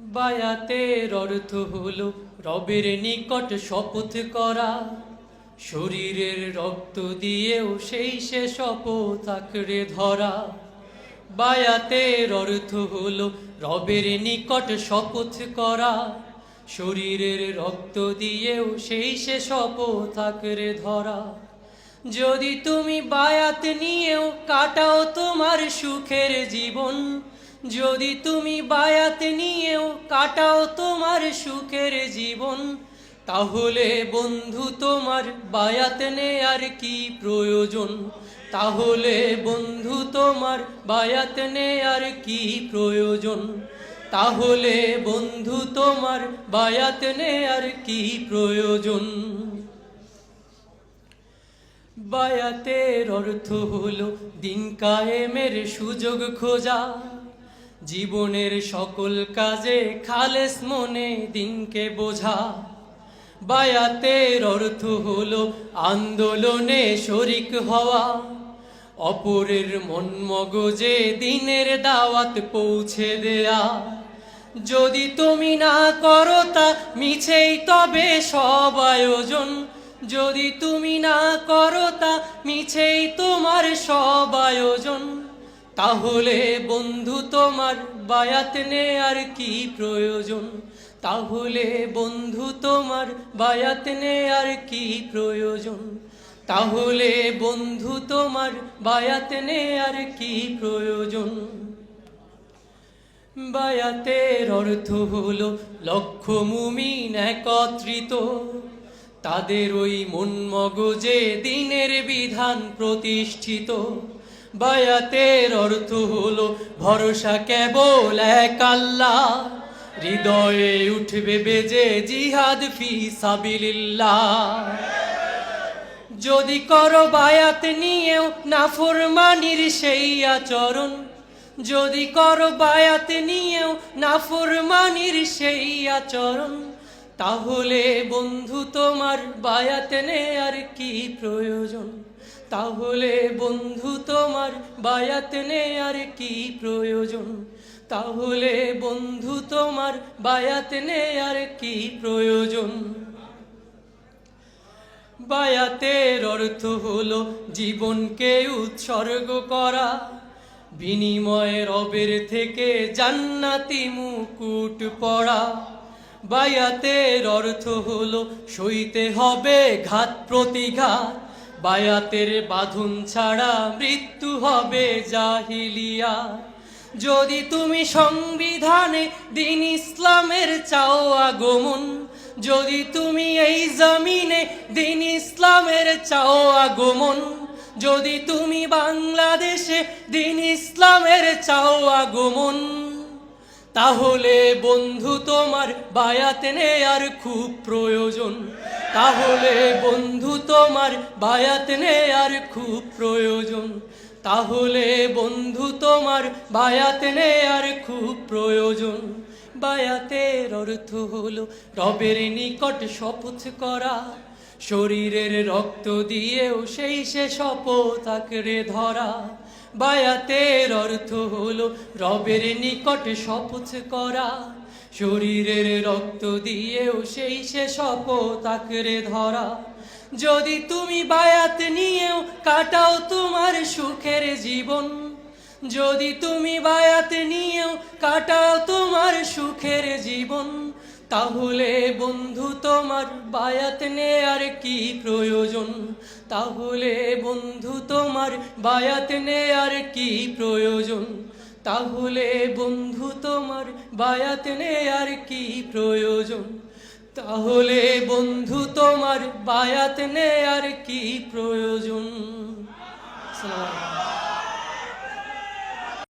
বায়াতের অর্থ হলো রবের নিকট শপথ করা। শরীরের রক্ত দিয়েও সেই সে শপথ আঁকড়ে ধরা। বায়াতের অর্থ হলো রবের নিকট শপথ করা। শরীরের রক্ত দিয়েও সেই সে শপথ আঁকড়ে ধরা। যদি তুমি বায়াত নিয়েও কাটাও তোমার সুখের জীবন যদি তুমি বায়াত নিয়েও কাটাও তোমার সুখের জীবন, তাহলে বন্ধু তোমার বায়াত নেয়ার কি প্রয়োজন? তাহলে বন্ধু তোমার বায়াত নেয়ার কি প্রয়োজন? তাহলে বন্ধু তোমার বায়াত নেয়ার কি প্রয়োজন? বায়াতের অর্থ হলো দিন কায়েমের সুযোগ খোঁজা। জীবনের সকল কাজে খালেস মনে দিনকে বোঝা। বায়াতের অর্থ হলো আন্দোলনে শরিক হওয়া। অপরের মন মগজে দিনের দাওয়াত পৌঁছে দেয়া। যদি তুমি না করো তা মিছেই তবে সব আয়োজন। যদি তুমি না করো তা মিছেই তোমার সব আয়োজন। তাহলে বন্ধু তোমার বায়াত আর কি প্রয়োজন? তাহলে বন্ধু তোমার বায়াত আর কি প্রয়োজন? তাহলে বন্ধু তোমার বায়াত আর কি প্রয়োজন? বায়াতের অর্থ হলো লক্ষ মুমিন একত্রিত। তাদের ওই মন মগজে দিনের বিধান প্রতিষ্ঠিত। বায়াতের অর্থ হলো ভরসা কেবল এক আল্লাহ। হৃদয়ে উঠবে বেজে জিহাদ ফি সাবিলিল্লাহ। যদি করো বায়াত নিয়েও নাফরমানির সেই আচরণ, যদি করো বায়াত নিয়েও নাফরমানির সেই আচরণ তাহলে বন্ধু তোমার বায়াত আর কি প্রয়োজন? তাহলে বন্ধু তোমার বায়াত আর কি প্রয়োজন? তাহলে বন্ধু তোমার বায়াত আর কি প্রয়োজন? বায়াতের অর্থ হলো জীবনকে উৎসর্গ করা। বিনিময়ে রবের থেকে জান্নাতি মুকুট পড়া বায়াতের অর্থ হলো সইতে হবে ঘাত প্রতিঘাত। বায়াতের বাঁধন ছাড়া মৃত্যু হবে জাহিলিয়া। যদি তুমি সংবিধানে দিন ইসলামের চাও আগমন, যদি তুমি এই জমিনে দিন ইসলামের চাও আগমন, যদি তুমি বাংলাদেশে দিন ইসলামের চাও আগমন তাহলে বন্ধু তোমার বায়াত আর খুব প্রয়োজন। তাহলে বন্ধু তোমার বায়াত আর খুব প্রয়োজন। তাহলে বন্ধু তোমার বায়াত আর খুব প্রয়োজন। বায়াতের অর্থ হলো রবের নিকট শপথ করা। শরীরের রক্ত দিয়েও সেই সে শপথ আঁকড়ে ধরা। বায়াতের অর্থ হলো রবের নিকট শপথ করা। শরীরের রক্ত দিয়েও সেই সে শপথ আঁকড়ে ধরা। যদি তুমি বায়াত নিয়েও কাটাও তোমার সুখের জীবন, যদি তুমি বায়াত নিয়েও কাটাও তোমার সুখের জীবন তাহলে বন্ধু তোমার বায়াত নেয়ার কি প্রয়োজন? তাহলে বন্ধু তোমার বায়াত নেয়ার কি প্রয়োজন? তাহলে বন্ধু তোমার বায়াত নেয়ার কি প্রয়োজন? তাহলে বন্ধু তোমার বায়াত নেয়ার কি প্রয়োজন।